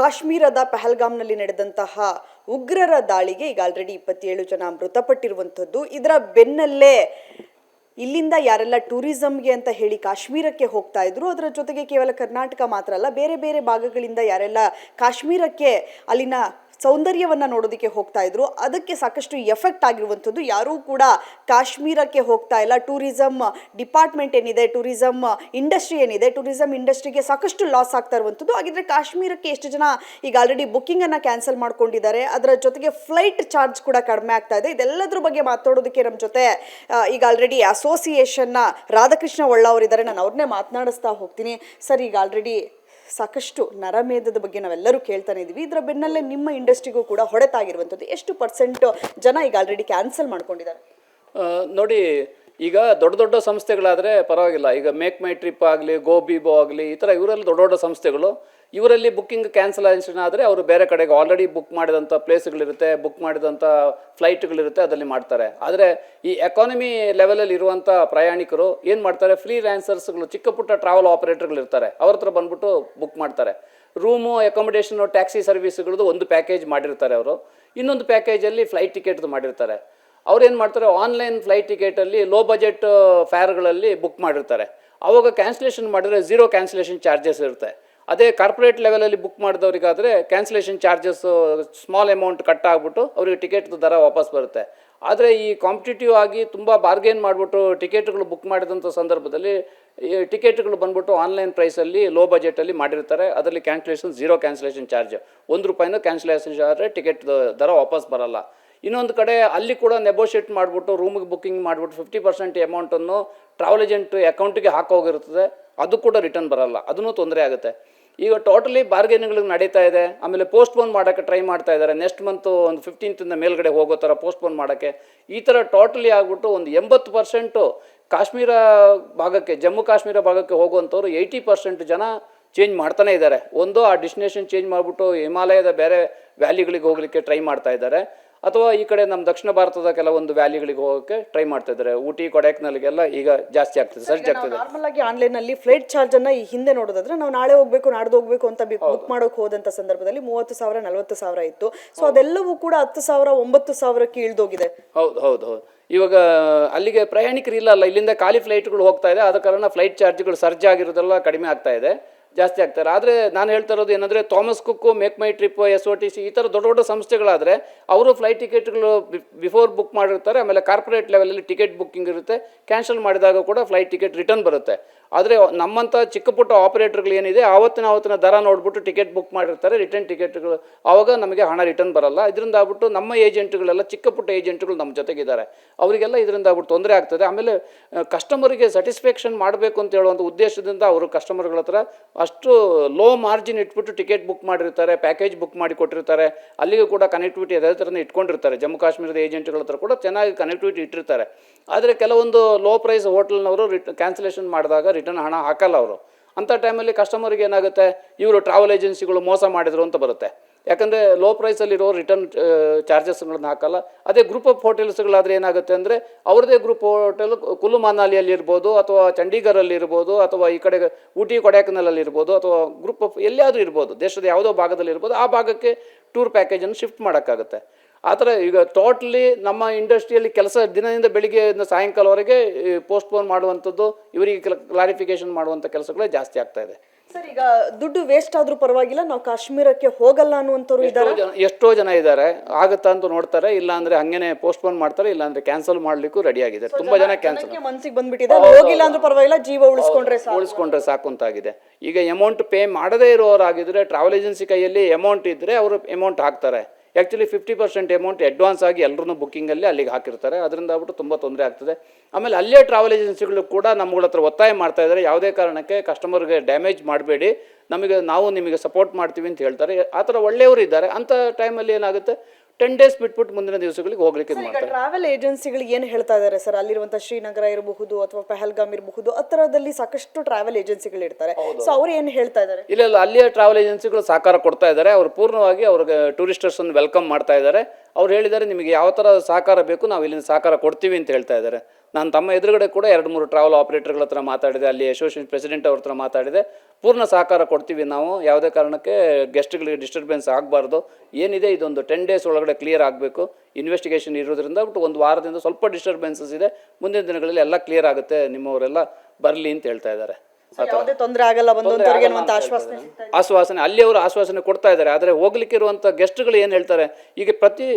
ಕಾಶ್ಮೀರದ ಪಹಲ್ಗಾಮ್ನಲ್ಲಿ ನಡೆದಂತಹ ಉಗ್ರರ ದಾಳಿಗೆ ಈಗ ಆಲ್ರೆಡಿ ಇಪ್ಪತ್ತೇಳು ಜನ ಮೃತಪಟ್ಟಿರುವಂಥದ್ದು. ಇದರ ಬೆನ್ನಲ್ಲೇ ಇಲ್ಲಿಂದ ಯಾರೆಲ್ಲ ಟೂರಿಸಮ್ಗೆ ಅಂತ ಹೇಳಿ ಕಾಶ್ಮೀರಕ್ಕೆ ಹೋಗ್ತಾ ಇದ್ರು. ಅದರ ಜೊತೆಗೆ ಕೇವಲ ಕರ್ನಾಟಕ ಮಾತ್ರ ಅಲ್ಲ, ಬೇರೆ ಬೇರೆ ಭಾಗಗಳಿಂದ ಯಾರೆಲ್ಲ ಕಾಶ್ಮೀರಕ್ಕೆ ಅಲ್ಲಿನ ಸೌಂದರ್ಯವನ್ನ ನೋಡೋದಕ್ಕೆ ಹೋಗ್ತಾ ಇದ್ರು. ಅದಕ್ಕೆ ಸಾಕಷ್ಟು ಎಫೆಕ್ಟ್ ಆಗಿರುವಂಥದ್ದು ಯಾರೂ ಕೂಡ ಕಾಶ್ಮೀರಕ್ಕೆ ಹೋಗ್ತಾ ಇಲ್ಲ. ಟೂರಿಸಂ ಡಿಪಾರ್ಟ್ಮೆಂಟ್ ಏನಿದೆ ಟೂರಿಸಂ ಇಂಡಸ್ಟ್ರಿ ಏನಿದೆ ಟೂರಿಸಂ ಇಂಡಸ್ಟ್ರಿಗೆ ಸಾಕಷ್ಟು ಲಾಸ್ ಆಗ್ತಾ ಇರುವಂಥದ್ದು. ಹಾಗಿದ್ರೆ ಕಾಶ್ಮೀರಕ್ಕೆ ಎಷ್ಟು ಜನ ಈಗ ಆಲ್ರೆಡಿ ಬುಕ್ಕಿಂಗನ್ನು ಕ್ಯಾನ್ಸಲ್ ಮಾಡ್ಕೊಂಡಿದ್ದಾರೆ, ಅದರ ಜೊತೆಗೆ ಫ್ಲೈಟ್ ಚಾರ್ಜ್ ಕೂಡ ಕಡಿಮೆ ಆಗ್ತಾ ಇದೆ. ಇದೆಲ್ಲದ್ರ ಬಗ್ಗೆ ಮಾತಾಡೋದಕ್ಕೆ ನಮ್ಮ ಜೊತೆ ಈಗ ಆಲ್ರೆಡಿ ಅಸೋಸಿಯೇಷನ್ನ ರಾಧಾಕೃಷ್ಣ ಒಳ್ಳ ಅವರಿದ್ದಾರೆ. ನಾನು ಅವ್ರನ್ನೇ ಮಾತನಾಡಿಸ್ತಾ ಹೋಗ್ತೀನಿ. ಸರ್, ಈಗ ಆಲ್ರೆಡಿ ಸಾಕಷ್ಟು ನರಮೇಧದ ಬಗ್ಗೆ ನಾವೆಲ್ಲರೂ ಕೇಳ್ತಾನೆ ಇದ್ದೀವಿ. ಇದರ ಬೆನ್ನಲ್ಲೇ ನಿಮ್ಮ ಇಂಡಸ್ಟ್ರಿಗೂ ಕೂಡ ಹೊಡೆತಾಗಿರುವಂಥದ್ದು ಎಷ್ಟು ಪರ್ಸೆಂಟ್ ಜನ ಈಗ ಆಲ್ರೆಡಿ ಕ್ಯಾನ್ಸಲ್ ಮಾಡ್ಕೊಂಡಿದ್ದಾರೆ? ನೋಡಿ, ಈಗ ದೊಡ್ಡ ದೊಡ್ಡ ಸಂಸ್ಥೆಗಳಾದರೆ ಪರವಾಗಿಲ್ಲ. ಈಗ ಮೇಕ್ ಮೈ ಟ್ರಿಪ್ ಆಗಲಿ ಗೋಬಿಬೋ ಆಗಲಿ, ಈ ಥರ ಇವರೆಲ್ಲ ದೊಡ್ಡ ದೊಡ್ಡ ಸಂಸ್ಥೆಗಳು ಇವರಲ್ಲಿ ಬುಕ್ಕಿಂಗ್ ಕ್ಯಾನ್ಸಲೇಷನ್ ಆದರೆ ಅವರು ಬೇರೆ ಕಡೆಗೆ ಆಲ್ರೆಡಿ ಬುಕ್ ಮಾಡಿದಂಥ ಪ್ಲೇಸ್ಗಳಿರುತ್ತೆ ಬುಕ್ ಮಾಡಿದಂಥ ಫ್ಲೈಟ್ಗಳಿರುತ್ತೆ ಅದರಲ್ಲಿ ಮಾಡ್ತಾರೆ. ಆದರೆ ಈ ಎಕಾನಮಿ ಲೆವೆಲಲ್ಲಿ ಇರುವಂಥ ಪ್ರಯಾಣಿಕರು ಏನು ಮಾಡ್ತಾರೆ? ಫ್ರೀ ರ್ಯಾನ್ಸರ್ಸ್ಗಳು ಚಿಕ್ಕ ಪುಟ್ಟ ಟ್ರಾವೆಲ್ ಆಪರೇಟರ್ಗಳು ಇರ್ತಾರೆ ಅವ್ರ ಹತ್ರ ಬಂದ್ಬಿಟ್ಟು ಬುಕ್ ಮಾಡ್ತಾರೆ. ರೂಮು ಅಕೊಮಡೇಷನು ಟ್ಯಾಕ್ಸಿ ಸರ್ವಿಸ್ಗಳದ್ದು ಒಂದು ಪ್ಯಾಕೇಜ್ ಮಾಡಿರ್ತಾರೆ ಅವರು. ಇನ್ನೊಂದು ಪ್ಯಾಕೇಜಲ್ಲಿ ಫ್ಲೈಟ್ ಟಿಕೆಟ್ದು ಮಾಡಿರ್ತಾರೆ. ಅವ್ರು ಏನು ಮಾಡ್ತಾರೆ? ಆನ್ಲೈನ್ ಫ್ಲೈಟ್ ಟಿಕೆಟಲ್ಲಿ ಲೋ ಬಜೆಟ್ ಫೇರ್ಗಳಲ್ಲಿ ಬುಕ್ ಮಾಡಿರ್ತಾರೆ. ಅವಾಗ ಕ್ಯಾನ್ಸಲೇಷನ್ ಮಾಡಿದ್ರೆ ಝೀರೋ ಕ್ಯಾನ್ಸಲೇಷನ್ ಚಾರ್ಜಸ್ ಇರುತ್ತೆ. ಅದೇ ಕಾರ್ಪೊರೇಟ್ ಲೆವೆಲಲ್ಲಿ book ಮಾಡಿದವರಿಗಾದರೆ cancellation charges small amount cut ಆಗಿಬಿಟ್ಟು ಅವರಿಗೆ ಟಿಕೆಟ್ ದರ ವಾಪಸ್ ಬರುತ್ತೆ. ಆದರೆ ಈ ಕಾಂಪಿಟೇಟಿವ್ ಆಗಿ ತುಂಬ ಬಾರ್ಗೇನ್ ಮಾಡಿಬಿಟ್ಟು ಟಿಕೆಟ್ಗಳು ಬುಕ್ ಮಾಡಿದಂಥ ಸಂದರ್ಭದಲ್ಲಿ ಈ ಟಿಕೆಟ್ಗಳು ಬಂದ್ಬಿಟ್ಟು ಆನ್ಲೈನ್ ಪ್ರೈಸಲ್ಲಿ ಲೋ ಬಜೆಟಲ್ಲಿ ಮಾಡಿರ್ತಾರೆ. ಅದರಲ್ಲಿ ಕ್ಯಾನ್ಸಲೇಷನ್ ಝೀರೋ ಕ್ಯಾನ್ಸಲೇಷನ್ ಚಾರ್ಜ್ ಒಂದು ರೂಪಾಯಿನೂ ಕ್ಯಾನ್ಸಲೇಷನ್ ಆದರೆ ಟಿಕೆಟ್ ದರ ವಾಪಸ್ ಬರಲ್ಲ. ಇನ್ನೊಂದು ಕಡೆ ಅಲ್ಲಿ ಕೂಡ ನೆಗೋಷಿಯೇಟ್ ಮಾಡಿಬಿಟ್ಟು ರೂಮಿಗೆ ಬುಕ್ಕಿಂಗ್ ಮಾಡಿಬಿಟ್ಟು ಫಿಫ್ಟಿ ಪರ್ಸೆಂಟ್ ಅಮೌಂಟನ್ನು ಟ್ರಾವೆಲ್ ಏಜೆಂಟ್ ಅಕೌಂಟಿಗೆ ಹಾಕೋಗಿರ್ತದೆ ಅದು ಕೂಡ ರಿಟರ್ನ್ ಬರಲ್ಲ. ಅದನ್ನು ತೊಂದರೆ ಆಗುತ್ತೆ. ಈಗ ಟೋಟಲಿ ಬಾರ್ಗೇನಿಂಗ್ಗಳು ನಡೀತಾ ಇದೆ. ಆಮೇಲೆ ಪೋಸ್ಟ್ಪೋನ್ ಮಾಡೋಕ್ಕೆ ಟ್ರೈ ಮಾಡ್ತಾ ಇದ್ದಾರೆ. ನೆಕ್ಸ್ಟ್ ಮಂತು ಒಂದು ಫಿಫ್ಟೀನ್ತಿಂದ ಮೇಲ್ಗಡೆ ಹೋಗೋ ಥರ ಪೋಸ್ಟ್ಪೋನ್ ಮಾಡೋಕ್ಕೆ. ಈ ಥರ ಟೋಟಲಿ ಆಗಿಬಿಟ್ಟು ಒಂದು ಎಂಬತ್ತು ಪರ್ಸೆಂಟು ಕಾಶ್ಮೀರ ಭಾಗಕ್ಕೆ, ಜಮ್ಮು ಕಾಶ್ಮೀರ ಭಾಗಕ್ಕೆ ಹೋಗುವಂಥವ್ರು ಏಯ್ಟಿ ಪರ್ಸೆಂಟ್ ಜನ ಚೇಂಜ್ ಮಾಡ್ತಾನೆ ಇದ್ದಾರೆ. ಒಂದು, ಆ ಡೆಸ್ಟಿನೇಷನ್ ಚೇಂಜ್ ಮಾಡಿಬಿಟ್ಟು ಹಿಮಾಲಯದ ಬೇರೆ ವ್ಯಾಲಿಗಳಿಗೆ ಹೋಗಲಿಕ್ಕೆ ಟ್ರೈ ಮಾಡ್ತಾ ಇದ್ದಾರೆ. ಅಥವಾ ಈ ಕಡೆ ನಮ್ಮ ದಕ್ಷಿಣ ಭಾರತದ ಕೆಲವೊಂದು ವ್ಯಾಲಿಗಳಿಗೆ ಹೋಗೋಕ್ಕೆ ಟ್ರೈ ಮಾಡ್ತಾ ಇದ್ದಾರೆ. ಊಟಿ ಕೊಡೈಕ್ನಲ್ಲಿಗೆಲ್ಲ ಈಗ ಜಾಸ್ತಿ ಆಗ್ತದೆ ಸರ್ಜ್ ಆಗ್ತದೆ ನಾರ್ಮಲ್ ಆಗಿ ಆನ್ಲೈನ್ ಅಲ್ಲಿ ಫ್ಲೈಟ್ ಚಾರ್ಜ್ ಅನ್ನ ಈ ಹಿಂದೆ ನೋಡೋದಾದ್ರೆ ನಾವು ನಾಳೆ ಹೋಗ್ಬೇಕು ನಾಡ್ದು ಹೋಗಬೇಕು ಅಂತ ಬುಕ್ ಮಾಡೋಕೆ ಹೋದಂತ ಸಂದರ್ಭದಲ್ಲಿ ಮೂವತ್ತು ಸಾವಿರ ನಲವತ್ತು ಸಾವಿರ ಇತ್ತು. ಸೊ ಅದೆಲ್ಲವೂ ಕೂಡ ಹತ್ತು ಸಾವಿರ ಒಂಬತ್ತು ಸಾವಿರಕ್ಕೆ ಇಳಿದೋಗಿದೆ. ಹೌದು ಹೌದು ಹೌದು. ಇವಾಗ ಅಲ್ಲಿಗೆ ಪ್ರಯಾಣಿಕರು ಇಲ್ಲ ಅಲ್ಲ ಇಲ್ಲಿಂದ ಖಾಲಿ ಫ್ಲೈಟ್ಗಳು ಹೋಗ್ತಾ ಇದೆ ಆದ ಕಾರಣ ಫ್ಲೈಟ್ ಚಾರ್ಜ್ಗಳು ಸರ್ಜ್ ಆಗಿರೋದೆಲ್ಲ ಕಡಿಮೆ ಆಗ್ತಾ ಇದೆ. ಜಾಸ್ತಿ ಆಗ್ತಾರೆ. ಆದರೆ ನಾನು ಹೇಳ್ತಾ ಇರೋದು ಏನಂದರೆ Thomas cook make my trip S O T C ಈ ಥರ ದೊಡ್ಡ ದೊಡ್ಡ ಸಂಸ್ಥೆಗಳಾದರೆ ಅವರು ಫ್ಲೈಟ್ ಟಿಕೆಟ್ಗಳು ಬಿಫೋರ್ ಬುಕ್ ಮಾಡಿರ್ತಾರೆ. ಆಮೇಲೆ ಕಾರ್ಪೊರೇಟ್ ಲೆವೆಲಲ್ಲಿ ಟಿಕೆಟ್ ಬುಕ್ಕಿಂಗ್ ಇರುತ್ತೆ. ಕ್ಯಾನ್ಸಲ್ ಮಾಡಿದಾಗ ಕೂಡ ಫ್ಲೈಟ್ ಟಿಕೆಟ್ ರಿಟರ್ನ್ ಬರುತ್ತೆ. ಆದರೆ ನಮ್ಮಂಥ ಚಿಕ್ಕ ಪುಟ್ಟ ಆಪರೇಟರ್ಗಳು ಏನಿದೆ ಆವತ್ತಿನ ಆವತ್ತಿನ ದರ ನೋಡ್ಬಿಟ್ಟು ಟಿಕೆಟ್ ಬುಕ್ ಮಾಡಿರ್ತಾರೆ ರಿಟರ್ನ್ ಟಿಕೆಟ್ಗಳು ಆವಾಗ ನಮಗೆ ಹಣ ರಿಟರ್ನ್ ಬರಲ್ಲ. ಇದರಿಂದ ಆಗ್ಬಿಟ್ಟು ನಮ್ಮ ಏಜೆಂಟ್ಗಳೆಲ್ಲ ಚಿಕ್ಕ ಪುಟ್ಟ ಏಜೆಂಟ್ಗಳು ನಮ್ಮ ಜೊತೆಗಿದ್ದಾರೆ. ಅವರಿಗೆಲ್ಲ ಇದರಿಂದ ಆಗ್ಬಿಟ್ಟು ತೊಂದರೆ ಆಗ್ತದೆ. ಆಮೇಲೆ ಕಸ್ಟಮರಿಗೆ ಸ್ಯಾಟಿಸ್ಫ್ಯಾಕ್ಷನ್ ಮಾಡಬೇಕು ಅಂತ ಹೇಳುವಂಥ ಉದ್ದೇಶದಿಂದ ಅವರು ಕಸ್ಟಮರ್ಗಳ ಹತ್ರ ಅಷ್ಟು ಲೋ ಮಾರ್ಜಿನ್ ಇಟ್ಬಿಟ್ಟು ಟಿಕೆಟ್ ಬುಕ್ ಮಾಡಿರ್ತಾರೆ ಪ್ಯಾಕೇಜ್ ಬುಕ್ ಮಾಡಿ ಕೊಟ್ಟಿರ್ತಾರೆ. ಅಲ್ಲಿಗೂ ಕೂಡ ಕನೆಕ್ಟಿವಿಟಿ ಅದೇ ಥರನೇ ಇಟ್ಕೊಂಡಿರ್ತಾರೆ. ಜಮ್ಮು ಕಾಶ್ಮೀರದ ಏಜೆಂಟ್ಗಳ ಹತ್ರ ಕೂಡ ಚೆನ್ನಾಗಿ ಕನೆಕ್ಟಿವಿಟಿ ಇಟ್ಟಿರ್ತಾರೆ. ಆದರೆ ಕೆಲವೊಂದು ಲೋ ಪ್ರೈಸ್ ಹೋಟೆಲ್ನವರು ರಿಟ್ ಕ್ಯಾನ್ಸಲೇಷನ್ ಮಾಡಿದಾಗ ರಿಟರ್ನ್ ಹಣ ಹಾಕಲ್ಲ ಅವರು. ಅಂಥ ಟೈಮಲ್ಲಿ ಕಸ್ಟಮರ್ಗೆ ಏನಾಗುತ್ತೆ? ಇವರು ಟ್ರಾವೆಲ್ ಏಜೆನ್ಸಿಗಳು ಮೋಸ ಮಾಡಿದರು ಅಂತ ಬರುತ್ತೆ. ಯಾಕಂದರೆ ಲೋ ಪ್ರೈಸಲ್ಲಿರೋ ರಿಟರ್ನ್ ಚಾರ್ಜಸ್ಗಳನ್ನ ಹಾಕಲ್ಲ. ಅದೇ ಗ್ರೂಪ್ ಆಫ್ ಹೋಟೆಲ್ಸ್ಗಳಾದರೆ ಏನಾಗುತ್ತೆ ಅಂದರೆ ಅವ್ರದ್ದೇ ಗ್ರೂಪ್ ಹೋಟೆಲ್ ಕುಲು ಮನಾಲಿಯಲ್ಲಿ ಇರ್ಬೋದು, ಅಥವಾ ಚಂಡೀಗಢಲ್ಲಿ ಇರ್ಬೋದು, ಅಥವಾ ಈ ಕಡೆ ಊಟಿ ಕೊಡೈಕನಲಲ್ಲಿ ಇರ್ಬೋದು, ಅಥವಾ ಗ್ರೂಪ್ ಆಫ್ ಎಲ್ಲಿಯಾದರೂ ಇರ್ಬೋದು, ದೇಶದ ಯಾವುದೋ ಭಾಗದಲ್ಲಿ ಇರ್ಬೋದು, ಆ ಭಾಗಕ್ಕೆ ಟೂರ್ ಪ್ಯಾಕೇಜನ್ನು ಶಿಫ್ಟ್ ಮಾಡೋಕ್ಕಾಗುತ್ತೆ. ಆ ಥರ ಈಗ ಟೋಟ್ಲಿ ನಮ್ಮ ಇಂಡಸ್ಟ್ರಿಯಲ್ಲಿ ಕೆಲಸ ದಿನದಿಂದ ಬೆಳಿಗ್ಗೆ ಸಾಯಂಕಾಲವರೆಗೆ ಪೋಸ್ಟ್ಪೋನ್ ಮಾಡುವಂಥದ್ದು ಇವರಿಗೆ ಕ್ಲಾರಿಫಿಕೇಶನ್ ಮಾಡುವಂಥ ಕೆಲಸಗಳೇ ಜಾಸ್ತಿ ಆಗ್ತಾ ಇದೆ. ಸರ್ ಈಗ ದುಡ್ಡು ವೇಸ್ಟ್ ಆದ್ರೂ ಪರವಾಗಿಲ್ಲ ನಾವು ಕಾಶ್ಮೀರಕ್ಕೆ ಹೋಗಲ್ಲ ಅನ್ನುವಂಥವ್ರು ಇದ್ದಾರೆ. ಎಷ್ಟೋ ಜನ ಇದ್ದಾರೆ. ಆಗುತ್ತಾ ಅಂತ ನೋಡ್ತಾರೆ ಇಲ್ಲ ಅಂದ್ರೆ ಹಂಗೇನೆ ಪೋಸ್ಟ್ಪೋನ್ ಮಾಡ್ತಾರೆ ಇಲ್ಲ ಅಂದ್ರೆ ಕ್ಯಾನ್ಸಲ್ ಮಾಡ್ಲಿಕ್ಕೂ ರೆಡಿ ಆಗಿದೆ. ತುಂಬಾ ಜನ ಕ್ಯಾನ್ಸಲ್ ಮನ್ಸಿಗೆ ಬಂದ್ಬಿಟ್ಟಿದೆ ಹೋಗಿಲ್ಲ ಅಂದ್ರೆ ಪರವಾಗಿಲ್ಲ ಜೀವ ಉಳಿಸ್ಕೊಂಡ್ರೆ ಸಾಕು. ಉಳಿಸ್ಕೊಂಡ್ರೆ ಸಾಕು ಅಂತಾಗಿದೆ. ಈಗ ಅಮೌಂಟ್ ಪೇ ಮಾಡದೇ ಇರೋರಾಗಿದ್ರೆ ಟ್ರಾವೆಲ್ ಏಜೆನ್ಸಿ ಕೈಯಲ್ಲಿ ಅಮೌಂಟ್ ಇದ್ರೆ ಅವರು ಅಮೌಂಟ್ ಹಾಕ್ತಾರೆ. Actually fifty percent amount advance ಆಗಿ ಎಲ್ಲರೂ ಬುಕ್ಕಿಂಗಲ್ಲಿ ಅಲ್ಲಿಗೆ ಹಾಕಿರ್ತಾರೆ. ಅದರಿಂದ ಆಗ್ಬಿಟ್ಟು ತುಂಬ ತೊಂದರೆ ಆಗ್ತದೆ. ಆಮೇಲೆ ಅಲ್ಲೇ ಟ್ರಾವೆಲ್ ಏಜೆನ್ಸಿಗಳು ಕೂಡ ನಮ್ಮಗಳ ಹತ್ರ ಒತ್ತಾಯ ಮಾಡ್ತಾ ಇದ್ದಾರೆ ಯಾವುದೇ ಕಾರಣಕ್ಕೆ ಕಸ್ಟಮರ್ಗೆ ಡ್ಯಾಮೇಜ್ ಮಾಡಬೇಡಿ. ನಮಗೆ, ನಾವು ನಿಮಗೆ ಸಪೋರ್ಟ್ ಮಾಡ್ತೀವಿ ಅಂತ ಹೇಳ್ತಾರೆ. ಆ ಥರ ಒಳ್ಳೆಯವರು ಇದ್ದಾರೆ. ಅಂಥ ಟೈಮಲ್ಲಿ ಏನಾಗುತ್ತೆ? ಟೆನ್ ಡೇಸ್ ಬಿಟ್ಬಿಟ್ಟು ಮುಂದಿನ ದಿವಸಗಳಿಗೆ ಹೋಗ್ಲಿಕ್ಕೆ ಇದು ಈಗ ಮಾಡ್ತಾರೆ. ಟ್ರಾವೆಲ್ ಏಜೆನ್ಸಿಗಳು ಏನು ಹೇಳ್ತಾ ಇದ್ದಾರೆ ಸರ್? ಅಲ್ಲಿರುವಂತ ಶ್ರೀನಗರ ಇರಬಹುದು ಅಥವಾ ಪೆಹಲ್ಗಾಮ್ ಇರಬಹುದು ಆ ಥರದಲ್ಲಿ ಸಾಕಷ್ಟು ಟ್ರಾವೆಲ್ ಏಜೆನ್ಸಿಗಳು ಇರ್ತಾರೆ. ಸೊ ಅವ್ರು ಏನು ಹೇಳ್ತಾ ಇದ್ದಾರೆ ಇಲ್ಲ ಇಲ್ಲ ಅಲ್ಲಿಯ ಟ್ರಾವೆಲ್ ಏಜೆನ್ಸಿಗಳು ಸಹಕಾರ ಕೊಡ್ತಾ ಇದ್ದಾರೆ ಅವರು ಪೂರ್ಣವಾಗಿ ಅವ್ರಿಗೆ ಟೂರಿಸ್ಟರ್ಸನ್ನು ವೆಲ್ಕಮ್ ಮಾಡ್ತಾ ಇದ್ದಾರೆ ಅವ್ರು ಹೇಳಿದ್ದಾರೆ ನಿಮಗೆ ಯಾವ ಥರ ಸಹಕಾರ ಬೇಕು ನಾವು ಇಲ್ಲಿಂದ ಸಹಕಾರ ಕೊಡ್ತೀವಿ ಅಂತ ಹೇಳ್ತಾ ಇದ್ದಾರೆ ನಾನು ತಮ್ಮ ಎದುರುಗಡೆ ಕೂಡ ಎರಡು ಮೂರು ಟ್ರಾವೆಲ್ ಆಪರೇಟರ್ಗಳ ಹತ್ರ ಮಾತಾಡಿದೆ, ಅಲ್ಲಿ ಅಸೋಸಿಯೇಷನ್ ಪ್ರೆಸಿಡೆಂಟ್ ಅವ್ರ ಹತ್ರ ಮಾತಾಡಿದೆ. ಪೂರ್ಣ ಸಹಕಾರ ಕೊಡ್ತೀವಿ ನಾವು. ಯಾವುದೇ ಕಾರಣಕ್ಕೆ ಗೆಸ್ಟ್ಗಳಿಗೆ ಡಿಸ್ಟರ್ಬೆನ್ಸ್ ಆಗಬಾರ್ದು. ಏನಿದೆ, ಇದೊಂದು ಟೆನ್ ಡೇಸ್ ಒಳಗಡೆ ಕ್ಲಿಯರ್ ಆಗಬೇಕು. ಇನ್ವೆಸ್ಟಿಗೇಷನ್ ಇರೋದ್ರಿಂದ ಬಟ್ ಒಂದು ವಾರದಿಂದ ಸ್ವಲ್ಪ ಡಿಸ್ಟರ್ಬೆನ್ಸಸ್ ಇದೆ. ಮುಂದಿನ ದಿನಗಳಲ್ಲಿ ಎಲ್ಲ ಕ್ಲಿಯರ್ ಆಗುತ್ತೆ. ನಿಮ್ಮವರೆಲ್ಲ ಬರಲಿ ಅಂತ ಹೇಳ್ತಾ ಇದ್ದಾರೆ. ಯಾವುದೇ ತೊಂದರೆ ಆಗಲ್ಲ ಬಂದಂತವ್ರಿಗೆ ಆಶ್ವಾಸನೆ. ಆಶ್ವಾಸನೆ ಅಲ್ಲಿ ಅವರು ಆಶ್ವಾಸನೆ ಕೊಡ್ತಾ ಇದ್ದಾರೆ. ಆದರೆ ಹೋಗ್ಲಿಕ್ಕೆ ಇರುವಂಥ ಗೆಸ್ಟ್ಗಳು ಏನು ಹೇಳ್ತಾರೆ? ಈಗ ಪ್ರತಿ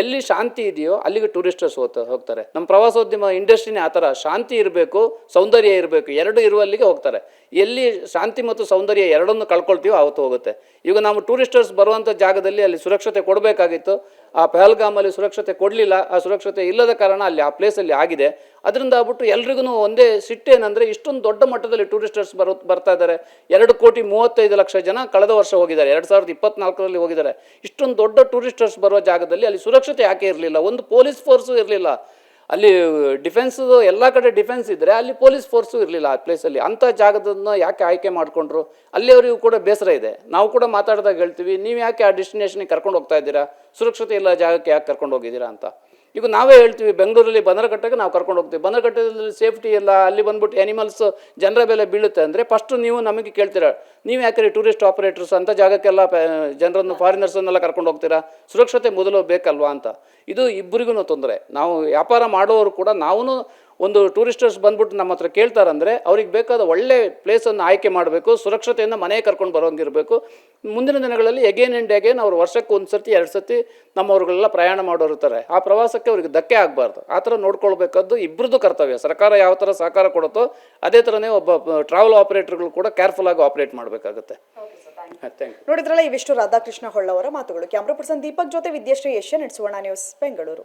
ಎಲ್ಲಿ ಶಾಂತಿ ಇದೆಯೋ ಅಲ್ಲಿಗೆ ಟೂರಿಸ್ಟರ್ಸ್ ಹೋಗ್ತಾ ಹೋಗ್ತಾರೆ. ನಮ್ಮ ಪ್ರವಾಸೋದ್ಯಮ ಇಂಡಸ್ಟ್ರಿನೇ ಆ ಥರ. ಶಾಂತಿ ಇರಬೇಕು ಸೌಂದರ್ಯ ಇರಬೇಕು. ಎರಡು ಇರುವಲ್ಲಿಗೆ ಹೋಗ್ತಾರೆ. ಎಲ್ಲಿ ಶಾಂತಿ ಮತ್ತು ಸೌಂದರ್ಯ ಎರಡನ್ನು ಕಳ್ಕೊಳ್ತೀವೋ ಆವತ್ತು ಹೋಗುತ್ತೆ. ಈಗ ನಾವು ಟೂರಿಸ್ಟರ್ಸ್ ಬರುವಂಥ ಜಾಗದಲ್ಲಿ ಅಲ್ಲಿ ಸುರಕ್ಷತೆ ಕೊಡಬೇಕಾಗಿತ್ತು. ಆ ಪಹಲ್ಗಾಮಲ್ಲಿ ಸುರಕ್ಷತೆ ಕೊಡಲಿಲ್ಲ, ಆ ಸುರಕ್ಷತೆ ಇಲ್ಲದ ಕಾರಣ ಅಲ್ಲಿ ಆ ಪ್ಲೇಸಲ್ಲಿ ಆಗಿದೆ. ಅದರಿಂದ ಆಗ್ಬಿಟ್ಟು ಎಲ್ರಿಗೂ ಒಂದೇ ಸಿಟ್ಟೇನೆಂದರೆ ಇಷ್ಟೊಂದು ದೊಡ್ಡ ಮಟ್ಟದಲ್ಲಿ ಟೂರಿಸ್ಟರ್ಸ್ ಬರೋ, ಬರ್ತಾ ಇದ್ದಾರೆ ಎರಡು ಕೋಟಿ ಮೂವತ್ತೈದು ಲಕ್ಷ ಜನ ಕಳೆದ ವರ್ಷ ಹೋಗಿದ್ದಾರೆ, ಎರಡು ಸಾವಿರದ ಇಪ್ಪತ್ನಾಲ್ಕರಲ್ಲಿ ಹೋಗಿದ್ದಾರೆ. ಇಷ್ಟೊಂದು ದೊಡ್ಡ ಟೂರಿಸ್ಟರ್ಸ್ ಬರೋ ಜಾಗದಲ್ಲಿ ಅಲ್ಲಿ ಸುರಕ್ಷತೆ ಯಾಕೆ ಇರಲಿಲ್ಲ? ಒಂದು ಪೊಲೀಸ್ ಫೋರ್ಸು ಇರಲಿಲ್ಲ. ಅಲ್ಲಿ ಡಿಫೆನ್ಸ್ ಎಲ್ಲ ಕಡೆ ಡಿಫೆನ್ಸ್ ಇದ್ದರೆ ಅಲ್ಲಿ ಪೊಲೀಸ್ ಫೋರ್ಸು ಇರಲಿಲ್ಲ ಆ ಪ್ಲೇಸಲ್ಲಿ ಅಂಥ ಜಾಗದನ್ನ ಯಾಕೆ ಆಯ್ಕೆ ಮಾಡಿಕೊಂಡ್ರು? ಅಲ್ಲಿಯವರಿಗೂ ಕೂಡ ಬೇಸರ ಇದೆ. ನಾವು ಕೂಡ ಮಾತಾಡಿದಾಗ ಹೇಳ್ತೀವಿ, ನೀವು ಯಾಕೆ ಆ ಡೆಸ್ಟಿನೇಷನಿಗೆ ಕರ್ಕೊಂಡು ಹೋಗ್ತಾ ಇದ್ದೀರಾ? ಸುರಕ್ಷತೆ ಇಲ್ಲ ಜಾಗಕ್ಕೆ ಯಾಕೆ ಕರ್ಕೊಂಡು ಹೋಗಿದ್ದೀರಾ? ಅಂತ. ಈಗ ನಾವೇ ಹೇಳ್ತೀವಿ, ಬೆಂಗಳೂರಲ್ಲಿ ಬನರಘಟ್ಟಕ್ಕೆ ನಾವು ಕರ್ಕೊಂಡು ಹೋಗ್ತೀವಿ. ಬನರಘಟ್ಟದಲ್ಲಿ ಸೇಫ್ಟಿ ಇಲ್ಲ ಅಲ್ಲಿ ಬಂದ್ಬಿಟ್ಟು ಆ್ಯನಿಮಲ್ಸ್ ಜನರ ಮೇಲೆ ಬೀಳುತ್ತೆ ಅಂದರೆ ಫಸ್ಟು ನೀವು ನಮಗೆ ಕೇಳ್ತೀರಾ, ನೀವು ಯಾಕೆ ಟೂರಿಸ್ಟ್ ಆಪರೇಟರ್ಸ್ ಅಂತ ಜಾಗಕ್ಕೆಲ್ಲ ಜನರನ್ನು ಫಾರಿನರ್ಸನ್ನೆಲ್ಲ ಕರ್ಕೊಂಡು ಹೋಗ್ತೀರಾ? ಸುರಕ್ಷತೆ ಮೊದಲು ಬೇಕಲ್ವಾ ಅಂತ. ಇದು ಇಬ್ಬರಿಗೂ ತೊಂದರೆ. ನಾವು ವ್ಯಾಪಾರ ಮಾಡೋರು ಕೂಡ ನಾವು ಒಂದು ಟೂರಿಸ್ಟರ್ಸ್ ಬಂದ್ಬಿಟ್ಟು ನಮ್ಮ ಹತ್ರ ಕೇಳ್ತಾರಂದರೆ ಅವ್ರಿಗೆ ಬೇಕಾದ ಒಳ್ಳೆ ಪ್ಲೇಸನ್ನು ಆಯ್ಕೆ ಮಾಡಬೇಕು ಸುರಕ್ಷತೆಯಿಂದ ಮನೆಗೆ ಕರ್ಕೊಂಡು ಬರೋಂಗಿರಬೇಕು. ಮುಂದಿನ ದಿನಗಳಲ್ಲಿ ಎಗೇನ್ ಆ್ಯಂಡ್ ಎಗೇನ್ ಅವರು ವರ್ಷಕ್ಕೆ ಒಂದು ಸರ್ತಿ ಎರಡು ಸರ್ತಿ ನಮ್ಮವ್ರಿಗೆಲ್ಲ ಪ್ರಯಾಣ ಮಾಡೋರು ಇರ್ತಾರೆ. ಆ ಪ್ರವಾಸಕ್ಕೆ ಅವ್ರಿಗೆ ಧಕ್ಕೆ ಆಗಬಾರ್ದು. ಆ ಥರ ನೋಡ್ಕೊಳ್ಬೇಕಾದ್ದು ಇಬ್ಬರದ್ದು ಕರ್ತವ್ಯ. ಸರ್ಕಾರ ಯಾವ ಥರ ಸಹಕಾರ ಕೊಡುತ್ತೋ ಅದೇ ಥರನೇ ಒಬ್ಬ ಟ್ರಾವೆಲ್ ಆಪರೇಟರ್ಗಳು ಕೂಡ ಕೇರ್ಫುಲ್ ಆಗಿ ಆಪರೇಟ್ ಮಾಡಬೇಕಾಗುತ್ತೆ. ನೋಡಿದ್ರಲ್ಲ ಇವಿಷ್ಟು ರಾಧಾಕೃಷ್ಣ ಹೊಳ್ಳವರ ಮಾತುಗಳು. ಕ್ಯಾಮ್ರಾ ಪರ್ಸನ್ ದೀಪಕ್ ಜೊತೆ ವಿದ್ಯಾಶ್ರೀ ಏಷ್ಯಾ ನಡೆಸುವಣ news Bengaluru.